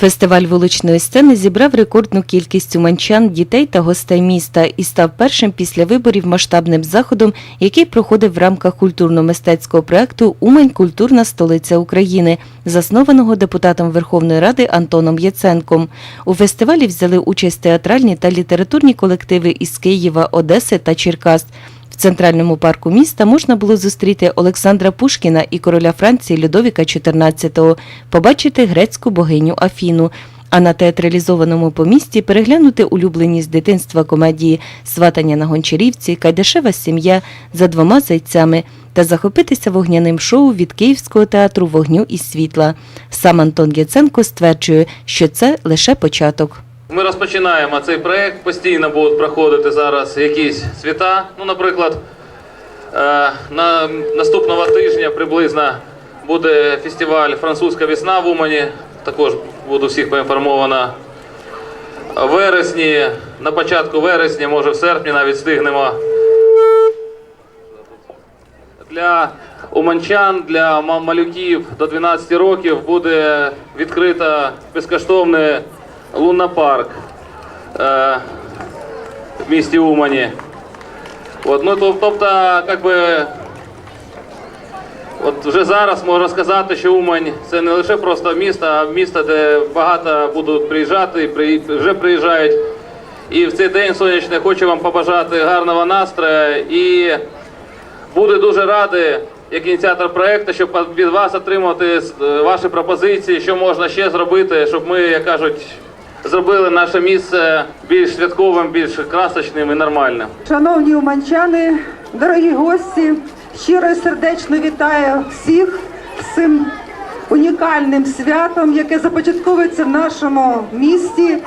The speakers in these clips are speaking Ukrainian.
Фестиваль вуличної сцени зібрав рекордну кількість уманчан, дітей та гостей міста і став першим після виборів масштабним заходом, який проходив в рамках культурно-мистецького проекту Умань культурна столиця України, заснованого депутатом Верховної Ради Антоном Яценком. У фестивалі взяли участь театральні та літературні колективи із Києва, Одеси та Черкас. Центральному парку міста можна було зустріти Олександра Пушкіна і короля Франції Людовіка XIV, побачити грецьку богиню Афіну. А на театралізованому помісті переглянути улюблені з дитинства комедії Сватання на гончарівці, Кайдашева сім'я за двома зайцями та захопитися вогняним шоу від Київського театру вогню і світла. Сам Антон Яценко стверджує, що це лише початок. Ми розпочинаємо цей проект. Постійно будуть проходити зараз якісь свята. Ну, наприклад, е, на наступного тижня приблизно буде фестиваль Французька весна в Умані. Також буду всіх поінформовано. В вересні, на початку вересня, може в серпні навіть встигнемо. Для уманчан, для малюків до 12 років буде відкрито безкоштовний лунопарк е, в місті Умані. От, ну, тобто, як би, от вже зараз можна сказати, що Умань це не лише просто місто, а місто, де багато будуть приїжджати, при- вже приїжджають. І в цей день сонячний хочу вам побажати гарного настрою і Буду дуже радий, як ініціатор проекту, щоб від вас отримати е, ваші пропозиції, що можна ще зробити, щоб ми, як кажуть, зробили наше місце більш святковим, більш красочним і нормальним. Шановні уманчани, дорогі гості, щиро і сердечно вітаю всіх з цим унікальним святом, яке започатковується в нашому місті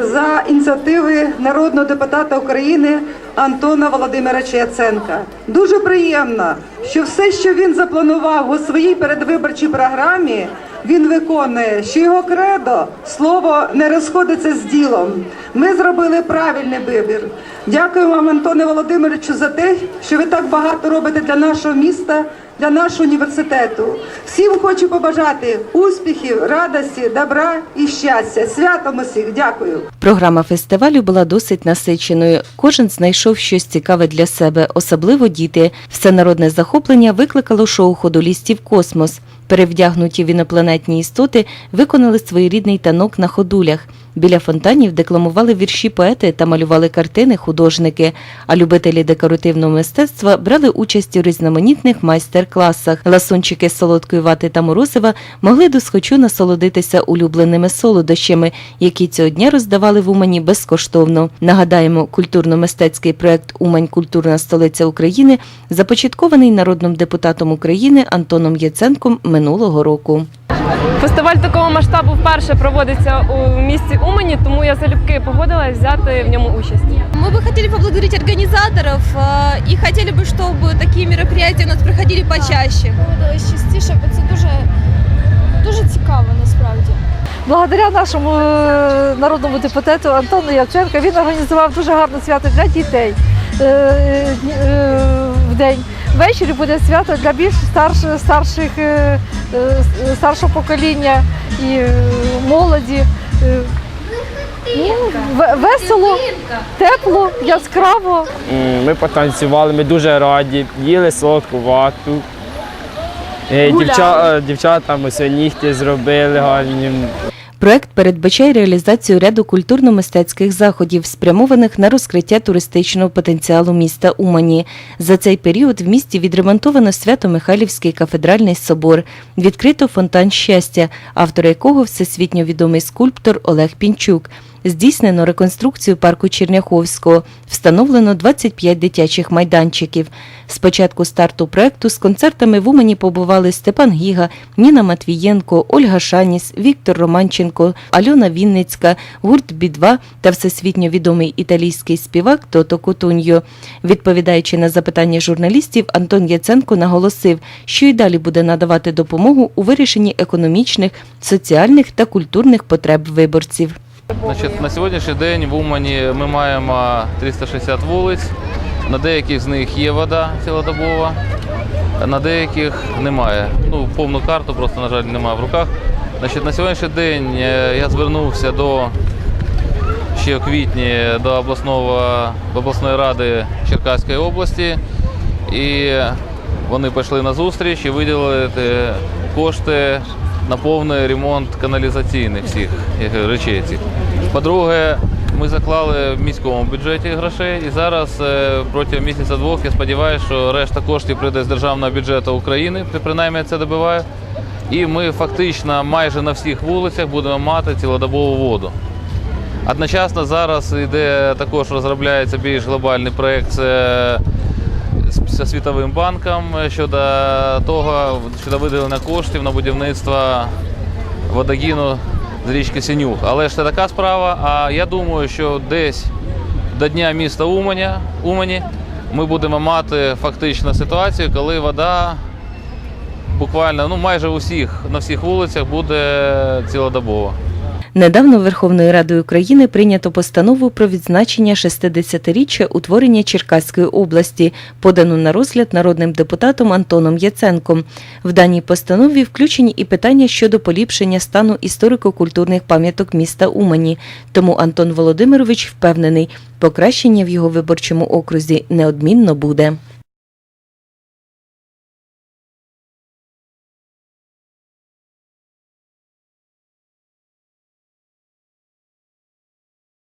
за ініціативи народного депутата України Антона Володимировича Яценка. Дуже приємно, що все, що він запланував у своїй передвиборчій програмі, він виконує, що його кредо слово не розходиться з ділом. Ми зробили правильний вибір. Дякую вам, Антоне Володимировичу, за те, що ви так багато робите для нашого міста, для нашого університету. Всім хочу побажати успіхів, радості, добра і щастя. Святом усіх. Дякую. Програма фестивалю була досить насиченою. Кожен знайшов щось цікаве для себе, особливо діти. Всенародне захоплення викликало шоу ходолістів Космос. Перевдягнуті в інопланетні істоти виконали своєрідний танок на ходулях. Біля фонтанів декламували вірші поети та малювали картини художники. А любителі декоративного мистецтва брали участь у різноманітних майстер-класах. Ласунчики солодкої вати та морозива могли досхочу насолодитися улюбленими солодощами, які цього дня роздавали в Умані безкоштовно. Нагадаємо, культурно-мистецький проект Умань культурна столиця України започаткований народним депутатом України Антоном Яценком минулого року. Фестиваль такого масштабу вперше проводиться у місті Умані, тому я залюбки погодилась взяти в ньому участь. Мы бы хотели поблагодарить организаторов э, и хотели бы, чтобы такие мероприятия у нас проходили почаще. Доводилось частіше, бо це дуже, дуже цікаво насправді. Благодаря нашому е, народному депутату Антону Явченка він організував дуже гарне свято для дітей е, е, е, в день. Ввечері буде свято для більш старш, старших, е, е, старшого покоління і е, молоді. Ну, ве- Весело, тепло, яскраво. Ми потанцювали, ми дуже раді, їли солодку вату. Дівча, дівчатам ось нігті зробили гарні. Проект передбачає реалізацію ряду культурно-мистецьких заходів, спрямованих на розкриття туристичного потенціалу міста Умані. За цей період в місті відремонтовано Свято-Михайлівський кафедральний собор, відкрито фонтан щастя, автор якого всесвітньо відомий скульптор Олег Пінчук. Здійснено реконструкцію парку Черняховського, встановлено 25 дитячих майданчиків. З початку старту проекту з концертами в Умані побували Степан Гіга, Ніна Матвієнко, Ольга Шаніс, Віктор Романченко, Альона Вінницька, гурт Бі-2 та всесвітньо відомий італійський співак Тото Кутуньо. Відповідаючи на запитання журналістів, Антон Яценко наголосив, що й далі буде надавати допомогу у вирішенні економічних, соціальних та культурних потреб виборців. Значить, на сьогоднішній день в Умані ми маємо 360 вулиць. На деяких з них є вода цілодобова, на деяких немає. Ну, повну карту просто, на жаль, немає в руках. Значить, на сьогоднішній день е, я звернувся до ще в квітні до обласного, обласної ради Черкаської області, і вони пішли на зустріч і виділили е, кошти на повний ремонт каналізаційних всіх речей. цих. По-друге, ми заклали в міському бюджеті грошей, і зараз е, протягом місяця-двох я сподіваюся, що решта коштів прийде з державного бюджету України, принаймні це добиваю. І ми фактично майже на всіх вулицях будемо мати цілодобову воду. Одночасно зараз йде також розробляється більш глобальний проєкт зі Світовим банком щодо того, щодо виділення коштів на будівництво водогіну з річки Синюх. Але ж це така справа. А я думаю, що десь до дня міста Уманя, Умані ми будемо мати фактично ситуацію, коли вода буквально ну майже у всіх на всіх вулицях буде цілодобово. Недавно Верховною Радою України прийнято постанову про відзначення 60-річчя утворення Черкаської області, подану на розгляд народним депутатом Антоном Яценком. В даній постанові включені і питання щодо поліпшення стану історико-культурних пам'яток міста Умані. Тому Антон Володимирович впевнений, покращення в його виборчому окрузі неодмінно буде.